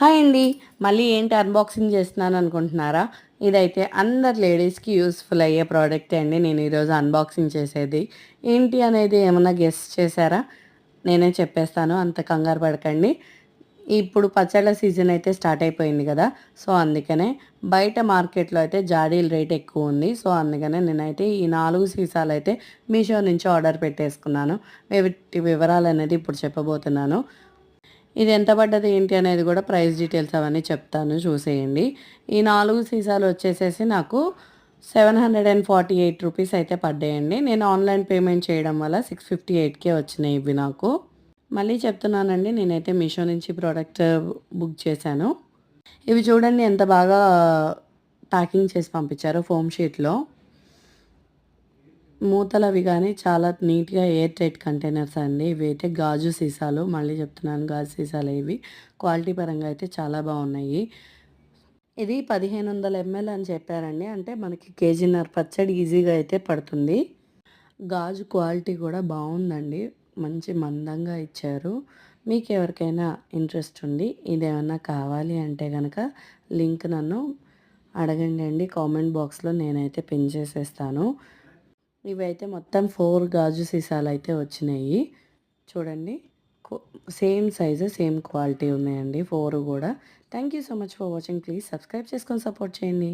Hi అండి. మళ్ళీ ఏంటి అన్బాక్సింగ్ చేస్తున్నాను అనుకుంటున్నారా? ఇదైతే అందరు లేడీస్కి యూస్ఫుల్ అయ్యే ప్రోడక్ట్ అండి. నేను ఈరోజు అన్బాక్సింగ్ చేసేది. ఏంటి అనేది ఏమన్నా గెస్ట్ చేశారా? నేనే చెప్పేస్తాను. అంత కంగారు పడకండి. ఇప్పుడు పచ్చళ్ళ సీజన్ అయితే స్టార్ట్ అయిపోయింది కదా. సో అందుకనే బయట మార్కెట్లో అయితే జాడీల రేట్ ఎక్కువ ఉంది. సో అందుకనే నేనైతే ఈ నాలుగు సీసాలు అయితే మీషో నుంచి ఆర్డర్ పెట్టేసుకున్నాను. వీటి వివరాలు అనేది ఇప్పుడు చెప్పబోతున్నాను. ఇది ఎంత పడ్డది ఏంటి అనేది కూడా ప్రైస్ డీటెయిల్స్ అవన్నీ చెప్తాను చూసేయండి. ఈ నాలుగు సీసాలు వచ్చేసేసి నాకు seven hundred and forty eight rupees అయితే పడ్డాయండి. నేను ఆన్లైన్ పేమెంట్ చేయడం వల్ల సిక్స్ ఫిఫ్టీ ఎయిట్కే వచ్చినాయి ఇవి నాకు. మళ్ళీ చెప్తున్నానండి నేనైతే మీషో నుంచి ప్రోడక్ట్ బుక్ చేశాను. ఇవి చూడండి ఎంత బాగా ప్యాకింగ్ చేసి పంపించారు ఫోమ్ షీట్లో. మూతలు అవి కానీ చాలా నీట్గా ఎయిర్ టైట్ కంటైనర్స్ అండి. ఇవి అయితే గాజు సీసాలు మళ్ళీ చెప్తున్నాను గాజు సీసాలు ఇవి. క్వాలిటీ పరంగా అయితే చాలా బాగున్నాయి. ఇది పదిహేను వందల ఎంఎల్ అని చెప్పారండి. అంటే మనకి కేజీన్నర పచ్చడి ఈజీగా అయితే పడుతుంది. గాజు క్వాలిటీ కూడా బాగుందండి. మంచి మందంగా ఇచ్చారు. మీకు ఎవరికైనా ఇంట్రెస్ట్ ఉంది ఇదేమన్నా కావాలి అంటే కనుక లింక్ నన్ను అడగండి అండి. కామెంట్ బాక్స్లో నేనైతే పిన్ చేసేస్తాను. ఇవైతే మొత్తం ఫోర్ గాజు సీసాలు అయితే వచ్చినాయి. చూడండి. సేమ్ సైజు సేమ్ క్వాలిటీ ఉన్నాయండి. ఫోర్ కూడా. Thank you so much for watching. Please subscribe చేసుకొని సపోర్ట్ చేయండి.